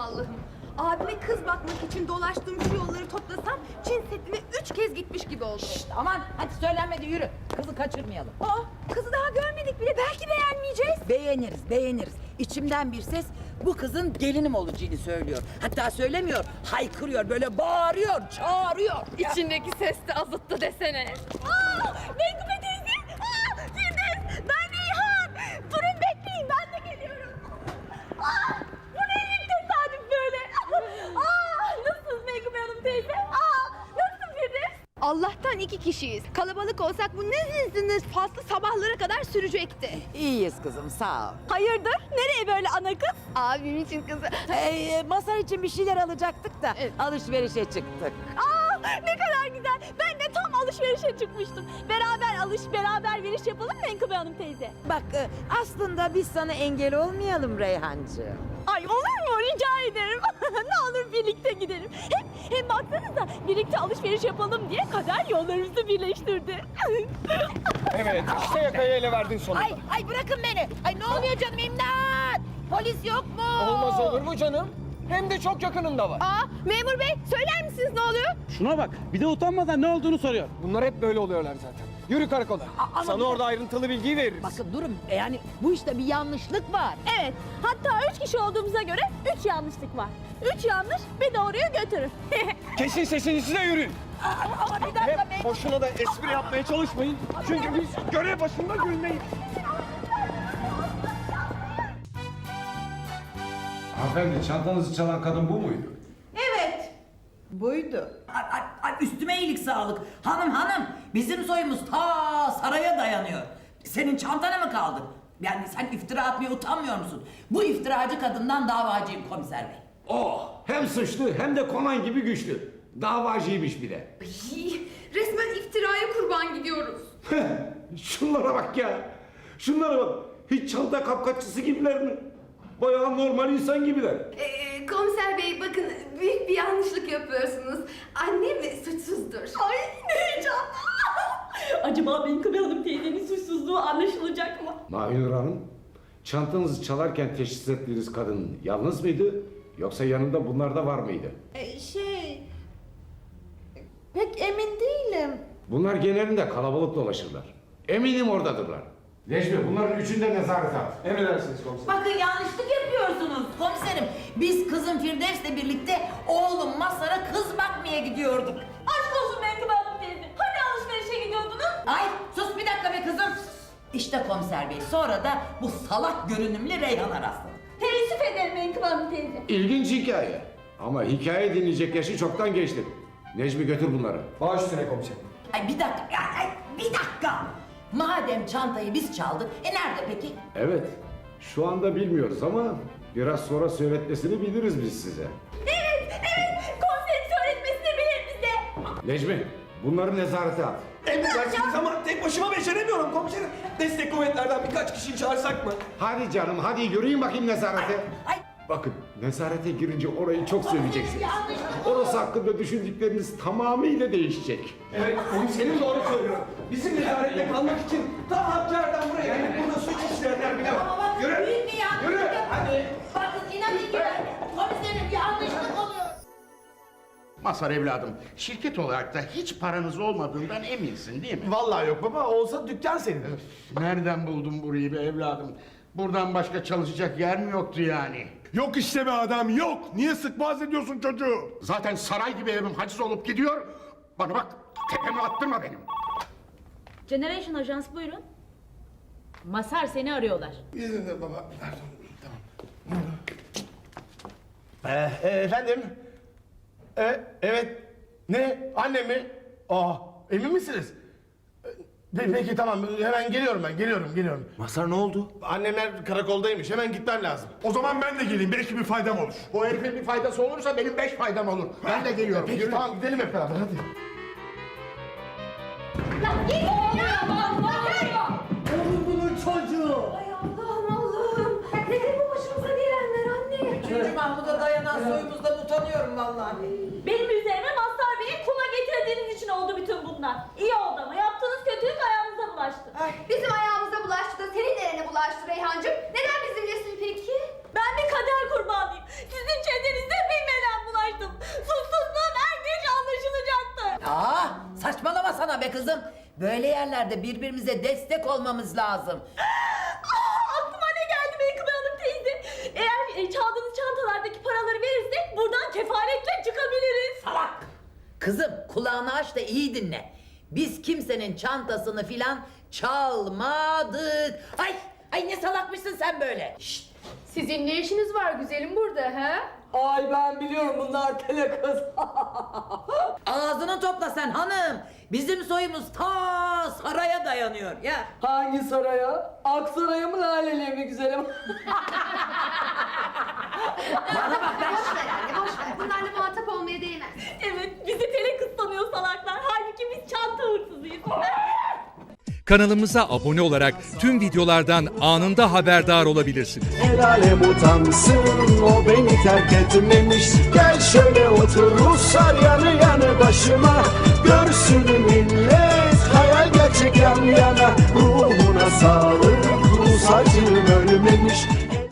Allah'ım. Abime kız bakmak için dolaştığım şu yolları toplasam Çin setine üç kez gitmiş gibi oldu. Aman hadi söylenmedi yürü. Kızı kaçırmayalım. Aa, kızı daha görmedik bile belki beğenmeyeceğiz. Beğeniriz beğeniriz. İçimden bir ses bu kızın gelinim olacağını söylüyor. Hatta söylemiyor, haykırıyor, böyle bağırıyor, çağırıyor. İçindeki ses de azıttı desene. Aa, Menkıbe teyze. Aa, Firdevs. Ben Reyhan. Durun bekleyin ben de geliyorum. Aa, bu ne ilk tesadüf böyle. Aa, nasılsınız Menkıbe Hanım teyze? Aa, nasılsın Firdevs? Allah'tan iki kişiyiz. Kalabalık olsak bu neziniz faslı sabahlara kadar sürecekti. İyiyiz kızım, sağ ol. Hayırdır? Nereye böyle ana kız? Abim için kızı. Ee, masar için bir şeyler alacaktık da Evet. alışverişe çıktık. Aa ne kadar güzel. Ben de tam alışverişe çıkmıştım. Beraber alış, beraber veriş yapalım mı Menkıbe Hanım teyze? Bak e, aslında biz sana engel olmayalım Reyhancığım. Ay olur? Rica ederim. ne olur birlikte gidelim. Hem, hem baksanıza birlikte alışveriş yapalım diye kader yollarımızı birleştirdi. Evet, işte yakayı ele verdin sonunda. Ay, ay bırakın beni. Ay ne oluyor canım imdat? Polis yok mu? Olmaz olur mu canım? Hem de çok yakınında var. Aa, memur bey söyler misiniz ne oluyor? Şuna bak bir de utanmadan ne olduğunu soruyor. Bunlar hep böyle oluyorlar zaten. Yürü karakola. ama Sana bir- orada ayrıntılı bilgiyi veririz. Bakın durun e, yani bu işte bir yanlışlık var. evet. Hatta üç kişi olduğumuza göre üç yanlışlık var. Üç yanlış bir doğruyu götürür. Kesin sesinizi de yürüyün. Ama bir dakika Hep boşuna da espri yapmaya çalışmayın. Çünkü biz görev başında gülmeyiz. Hanımefendi çantanızı çalan kadın bu muydu? Buydu. Ay, ay, ay, üstüme iyilik sağlık. Hanım hanım bizim soyumuz ta saraya dayanıyor. Senin çantana mı kaldı? Yani sen iftira atmaya utanmıyor musun? Bu iftiracı kadından davacıyım komiser bey. Oh hem suçlu hem de konan gibi güçlü. Davacıymış bir de. Ay, resmen iftiraya kurban gidiyoruz. Şunlara bak ya. Şunlara bak. Hiç çanta kapkaççısı gibiler mi? Bayağı normal insan gibiler. Ee, komiser bey bakın büyük bir yanlışlık yapıyorsunuz. Annem suçsuzdur. Ay ne heyecanlı. Acaba Menkıbe Hanım teyzenin suçsuzluğu anlaşılacak mı? Mahinur Hanım, çantanızı çalarken teşhis ettiğiniz kadın yalnız mıydı? Yoksa yanında bunlar da var mıydı? şey... Pek emin değilim. Bunlar genelinde kalabalık dolaşırlar. Eminim oradadırlar. Necmi bunların üçünde nezarete at. Emredersiniz komiserim. Bakın yanlışlık yapıyorsunuz komiserim. Biz kızım Firdevs'le birlikte oğlum Masar'a kız bakmaya gidiyorduk. Aşk olsun Menkıbe Hanım teyze. Hani alışverişe gidiyordunuz? Ay sus bir dakika be kızım. İşte komiser bey sonra da bu salak görünümlü Reyhan'a rastladık. Teessüf ederim Menkıbe Hanım teyze. İlginç hikaye. Ama hikaye dinleyecek yaşı çoktan geçti. Necmi götür bunları. Baş üstüne komiserim. Ay bir dakika, ay, ay, bir dakika. Madem çantayı biz çaldık, e nerede peki? Evet, şu anda bilmiyoruz ama biraz sonra söyletmesini biliriz biz size. Evet, evet. Konserin öğretmesini bilir bize. Necmi, bunları nezarete at. Emredersiniz ama tek başıma beceremiyorum komiserim. Destek kuvvetlerden birkaç kişiyi çağırsak mı? Hadi canım, hadi yürüyün bakayım nezarete. Ay Bakın, nezarete girince orayı çok seveceksiniz. Orası hakkında düşündükleriniz tamamıyla değişecek. Evet komiserim doğru söylüyor. Bizim nezarette kalmak için ta Hakkari'den buraya gelip burada suç işleyenler bile var. Masar evladım, şirket olarak da hiç paranız olmadığından eminsin değil mi? Vallahi yok baba. Olsa dükkan senin. Nereden buldun burayı be evladım? Buradan başka çalışacak yer mi yoktu yani? Yok işte be adam yok. Niye sıkmaz ediyorsun çocuğu? Zaten saray gibi evim haciz olup gidiyor. Bana bak, tepeme attırma benim. Generation Ajans buyurun. Masar seni arıyorlar. Baba. Ee, e, efendim? E, evet. Ne? Anne mi? Aa, emin misiniz? Pe- peki tamam hemen geliyorum ben geliyorum geliyorum. Masar ne oldu? Annemler karakoldaymış hemen gitmem lazım. O zaman ben de geleyim. Belki bir faydam olur. Bu herifin bir faydası olursa benim beş faydam olur. Ben de geliyorum. Peki Yürü. tamam gidelim hep beraber hadi. Ay Allah'ım Allah'ım. Nedir bu başımıza gelenler anne? Üçüncü Mahmud'a dayanan soyumuzdan utanıyorum vallahi. Benim üzerime Mazhar Bey'i kula getirdiğiniz için oldu bütün bunlar. İyi oldu ama yaptığınız kötülük ayağımıza bulaştı. Ay. Bizim ayağımıza bulaştı da senin nerene bulaştı Reyhancığım? Neden bizim bizimlesin peki? Ben bir kader kurbanıyım. Sizin çetenizde bilmeden bulaştım. Susuzluğum er geç anlaşılacaktı. Aa, saçmalama sana be kızım. Böyle yerlerde birbirimize destek olmamız lazım. Kızım kulağını aç da iyi dinle. Biz kimsenin çantasını filan çalmadık. Ay, ay ne salakmışsın sen böyle. Şşt! Sizin ne işiniz var güzelim burada he? Ay ben biliyorum bunlar tele kız. Ağzını topla sen hanım. Bizim soyumuz ta saraya dayanıyor ya. Hangi saraya? Aksaray'a mı laleliğe mi güzelim? Bana bak ben Boş ver anne boş ver. Bunlarla muhatap olmaya değmez. Evet bizi tele kız sanıyor salaklar. Halbuki biz çanta hırsızıyız. Kanalımıza abone olarak tüm videolardan anında haberdar olabilirsiniz. El alem utansın o beni terk etmemiş. Gel şöyle otur Ruslar yanı yanı başıma. Görsün millet hayal gerçek yan yana. Ruhuna sağlık Rus ölmemiş